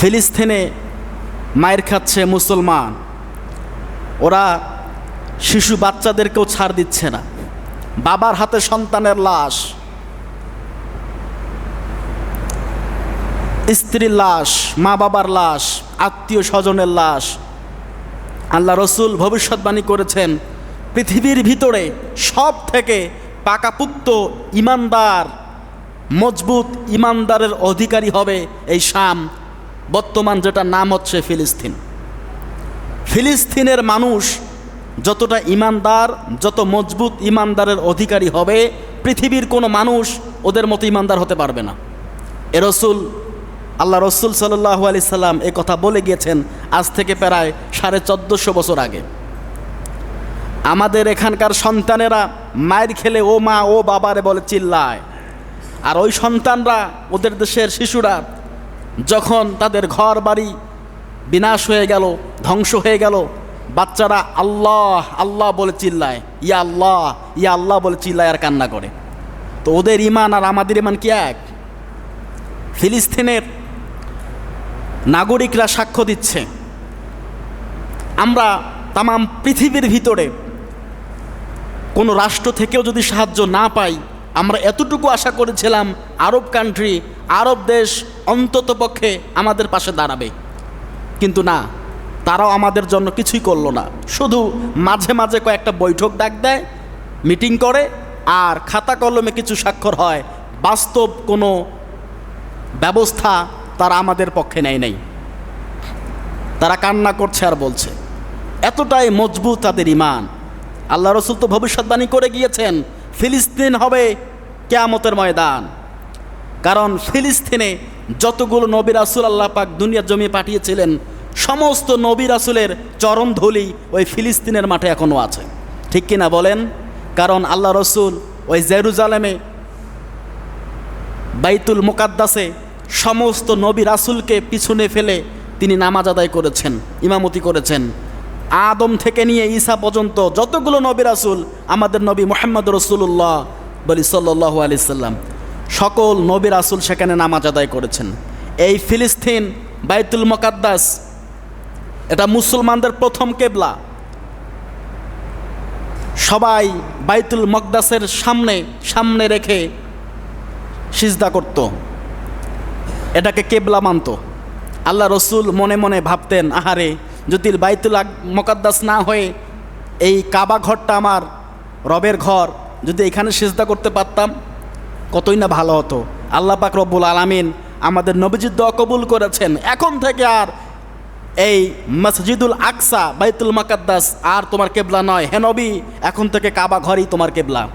ফিলিস্তিনে মায়ের খাচ্ছে মুসলমান। ওরা শিশু বাচ্চাদেরকেও ছাড় দিচ্ছে না। বাবার হাতে সন্তানের লাশ। স্ত্রীর লাশ, মা বাবার লাশ, আত্মীয় স্বজনের লাশ। আল্লাহ রসুল ভবিষ্যৎবাণী করেছেন, পৃথিবীর ভিতরে সব থেকে পাকাপুক্ত ইমানদার, মজবুত ইমানদারের অধিকারী হবে এই শাম। বর্তমান যেটা নাম হচ্ছে ফিলিস্তিন। ফিলিস্তিনের মানুষ যতটা ইমানদার, যত মজবুত ইমানদারের অধিকারী হবে, পৃথিবীর কোনো মানুষ ওদের মতো ইমানদার হতে পারবে না। এ রসুল, আল্লাহ রসুল সাল্লাহ আলি সাল্লাম এ কথা বলে গিয়েছেন আজ থেকে প্রায় সাড়ে চোদ্দোশো বছর আগে। আমাদের এখানকার সন্তানেরা মায়ের খেলে ও মা ও বাবারে বলে চিল্লায়। আর ওই সন্তানরা, ওদের দেশের শিশুরা যখন তাদের ঘর বাড়ি বিনাশ হয়ে গেল, ধ্বংস হয়ে গেল, বাচ্চারা আল্লাহ আল্লাহ বলে চিল্লায়, ইয়া আল্লাহ ইয়া আল্লাহ বলে চিল্লায় আর কান্না করে। তো ওদের ইমান আর আমাদের ইমান কি এক? ফিলিস্তিনের নাগরিকরা সাক্ষ্য দিচ্ছে। আমরা তামাম পৃথিবীর ভিতরে কোনো রাষ্ট্র থেকেও যদি সাহায্য না পাই, আমরা এতটুকু আশা করেছিলাম আরব কান্ট্রি আরব দেশ অন্তত পক্ষে আমাদের পাশে দাঁড়াবে। কিন্তু না, তারাও আমাদের জন্য কিছুই করল না। শুধু মাঝে মাঝে কয়েকটা বৈঠক ডাক দেয়, মিটিং করে, আর খাতা কলমে কিছু স্বাক্ষর হয়। বাস্তব কোনো ব্যবস্থা তারা আমাদের পক্ষে নেয় নাই। তারা কান্না করছে আর বলছে, এতটাই মজবুত তাদের ইমান আল্লাহ রসুল তো ভবিষ্যৎবাণী করে গিয়েছেন, ফিলিস্তিন হবে কেয়ামতের ময়দান। কারণ ফিলিস্তিনে যতগুলো নবী রাসুল আল্লাহ পাক দুনিয়ার জমি পাঠিয়েছিলেন, সমস্ত নবী রাসুলের চরম ধুলি ওই ফিলিস্তিনের মাঠে এখনও আছে। ঠিক কিনা বলেন? কারণ আল্লাহ রসুল ওই জেরুজালেমে, বাইতুল মুকাদ্দাসে সমস্ত নবী রাসুলকে পিছনে ফেলে তিনি নামাজ আদায় করেছেন, ইমামতি করেছেন। আদম থেকে নিয়ে ঈসা পর্যন্ত যতগুলো নবী রাসুল আমাদের নবী মোহাম্মদ রসুল্লাহ বলি সাল্লাহ আলি সাল্লাম। সকল নবী রাসুল সেখানে নামাজ আদায় করেছেন। এই ফিলিস্তিন, বাইতুল মোকাদ্দাস, এটা মুসলমানদের প্রথম কেবলা। সবাই বাইতুল মকদাসের সামনে সামনে রেখে সিজদা করত। এটাকে কেবলা মানত। আল্লাহ রসুল মনে মনে ভাবতেন, আহারে, যদি বাইতুল মকাদ্দাস না হয়ে এই কাবা ঘরটা আমার রবের ঘর, যদি এখানে সিজদা করতে পারতাম কতই না ভালো হতো। আল্লাহ পাক রব্বুল আলমিন আমাদের নবীজির দোয়া কবুল করেছেন। এখন থেকে আর এই মসজিদুল আকসা, বাইতুল মাকাদ্দাস আর তোমার কেবলা নয়। হেনবি এখন থেকে কাবা ঘরই তোমার কেবলা।